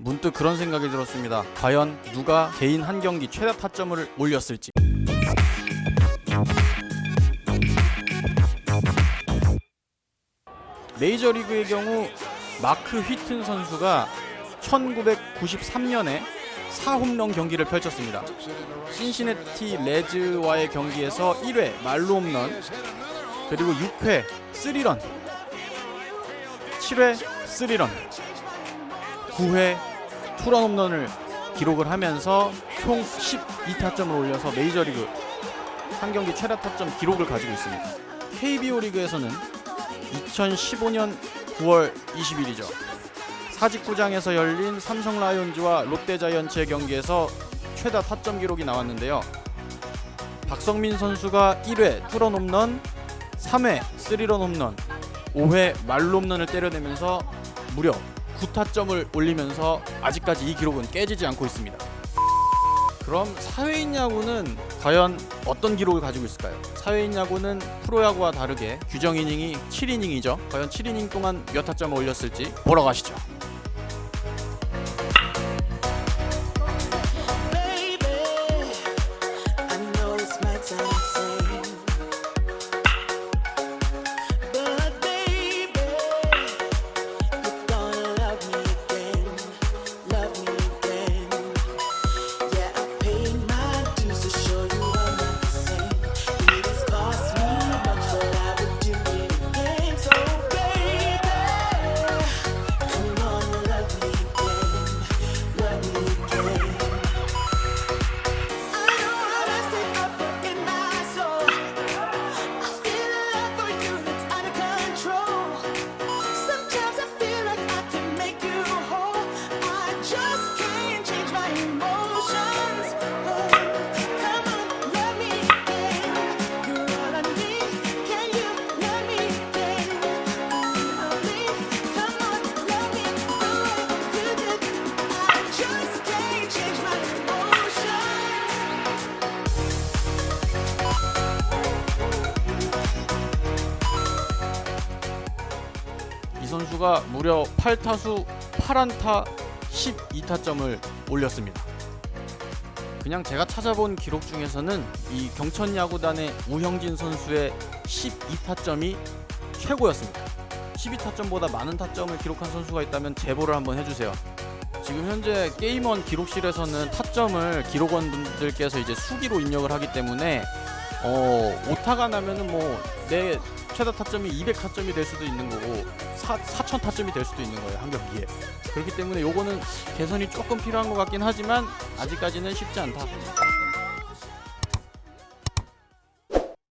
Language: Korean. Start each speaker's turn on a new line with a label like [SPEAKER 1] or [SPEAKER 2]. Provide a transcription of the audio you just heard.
[SPEAKER 1] 문득 그런 생각이 들었습니다. 과연 누가 개인 한 경기 최다 타점을 올렸을지. 메이저리그의 경우 마크 휘튼 선수가 1993년에 4홈런 경기를 펼쳤습니다. 신시내티 레즈와의 경기에서 1회 말로 홈런 그리고 6회 3런 7회 3런 9회 투런 홈런을 기록을 하면서 총 12타점을 올려서 메이저리그 한 경기 최다 타점 기록을 가지고 있습니다. KBO 리그에서는 2015년 9월 20일이죠. 사직구장에서 열린 삼성 라이온즈와 롯데자이언츠의 경기에서 최다 타점 기록이 나왔는데요. 박성민 선수가 1회 투런 홈런, 3회 스리런 홈런, 5회 말로 홈런을 때려내면서 무려 9타점을 올리면서 아직까지 이 기록은 깨지지 않고 있습니다. 그럼 사회인 야구는 과연 어떤 기록을 가지고 있을까요? 사회인 야구는 프로야구와 다르게 규정 이닝이 7이닝이죠. 과연 7이닝 동안 몇 타점을 올렸을지 보러 가시죠. 선수가 무려 8타수 8안타 12타점을 올렸습니다. 그냥 제가 찾아본 기록 중에서는 이 경천 야구단의 우형진 선수의 12타점이 최고였습니다. 12타점보다 많은 타점을 기록한 선수가 있다면 제보를 한번 해주세요. 지금 현재 게임원 기록실에서는 타점을 기록원 분들께서 이제 수기로 입력을 하기 때문에 어, 오타가 나면은 뭐 내 최다 타점이 200타점이 될 수도 있는 거고 4, 4천 타점이 될 수도 있는 거예요 한 경기에. 그렇기 때문에 요거는 개선이 조금 필요한 것 같긴 하지만 아직까지는 쉽지 않다